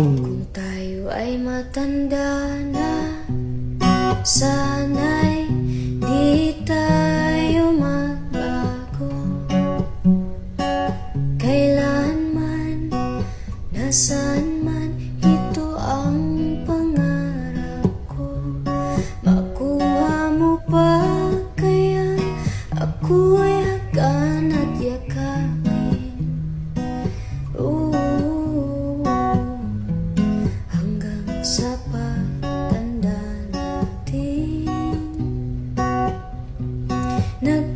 Kung tayo ay matanda na. Sana'y di tayo magbago. Kailanman, nasan man Ito ang pangarap ko. Makuha mo pa kaya Ako sa pagtanda natin. Nag